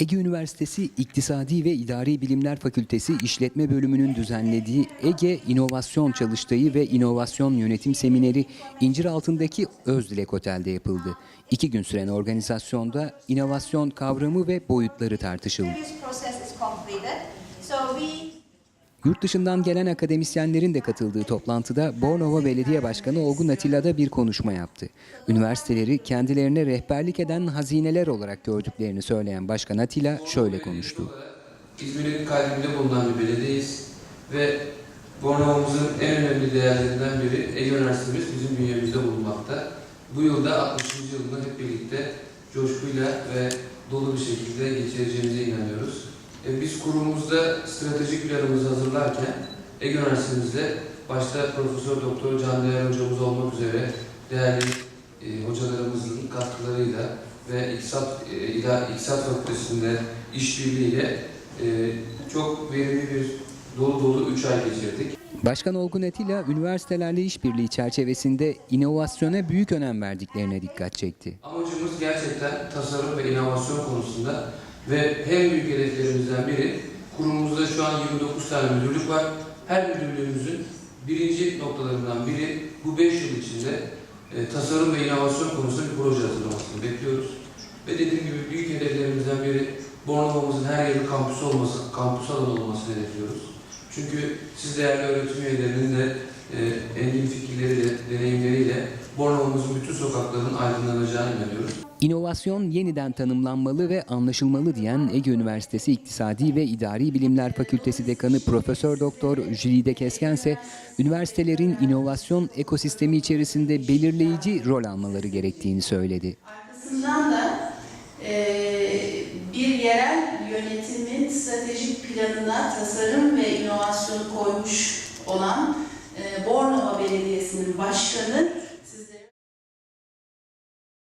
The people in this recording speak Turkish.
Ege Üniversitesi İktisadi ve İdari Bilimler Fakültesi İşletme Bölümünün düzenlediği Ege İnovasyon Çalıştayı ve İnovasyon Yönetim Semineri İnciraltı'ndaki Özdilek Otel'de yapıldı. İki gün süren organizasyonda inovasyon kavramı ve boyutları tartışıldı. Yurt dışından gelen akademisyenlerin de katıldığı toplantıda Bornova Belediye Başkanı Olgun Atilla da bir konuşma yaptı. Üniversiteleri kendilerine rehberlik eden hazineler olarak gördüklerini söyleyen Başkan Atilla şöyle konuştu. İzmir'in kalbinde bulunan bir belediyeyiz ve Bornova'mızın en önemli değerlerinden biri Ege Üniversitemiz bizim bünyemizde bulunmakta. Bu yılda 60. yılını hep birlikte coşkuyla ve dolu bir şekilde geçireceğimize inanıyoruz. E, Biz kurumumuzda stratejik planımızı hazırlarken Ege Üniversitemizde başta Profesör Doktor Can Değer hocamız olmak üzere değerli e, hocalarımızın katkılarıyla ve İktisat, e, İda- İktisat Fakültesi'nde işbirliğiyle e, çok verimli bir dolu dolu 3 ay geçirdik. Başkan Olgun Atilla, üniversitelerle işbirliği çerçevesinde inovasyona büyük önem verdiklerine dikkat çekti. Amacımız gerçekten tasarım ve inovasyon konusunda ve en büyük hedeflerimizden biri kurumumuzda şu an 29 tane müdürlük var. Her müdürlüğümüzün birinci noktalarından biri bu 5 yıl içinde e, tasarım ve inovasyon konusunda bir proje hazırlamasını bekliyoruz. Ve dediğim gibi büyük hedeflerimizden biri Bornova'mızın her yeri kampüs olması, kampüs alanı olmasını hedefliyoruz. Çünkü siz değerli öğretim üyelerinin de e, engin fikirleriyle, deneyimleriyle Bornova'mızın bütün sokaklarının aydınlanacağını inanıyoruz. İnovasyon yeniden tanımlanmalı ve anlaşılmalı diyen Ege Üniversitesi İktisadi ve İdari Bilimler Fakültesi Dekanı Profesör Doktor Jülide Kesken ise üniversitelerin inovasyon ekosistemi içerisinde belirleyici rol almaları gerektiğini söyledi. Arkasından da yerel yönetimin stratejik planına tasarım ve inovasyonu koymuş olan eee, Bornova Belediyesi'nin başkanı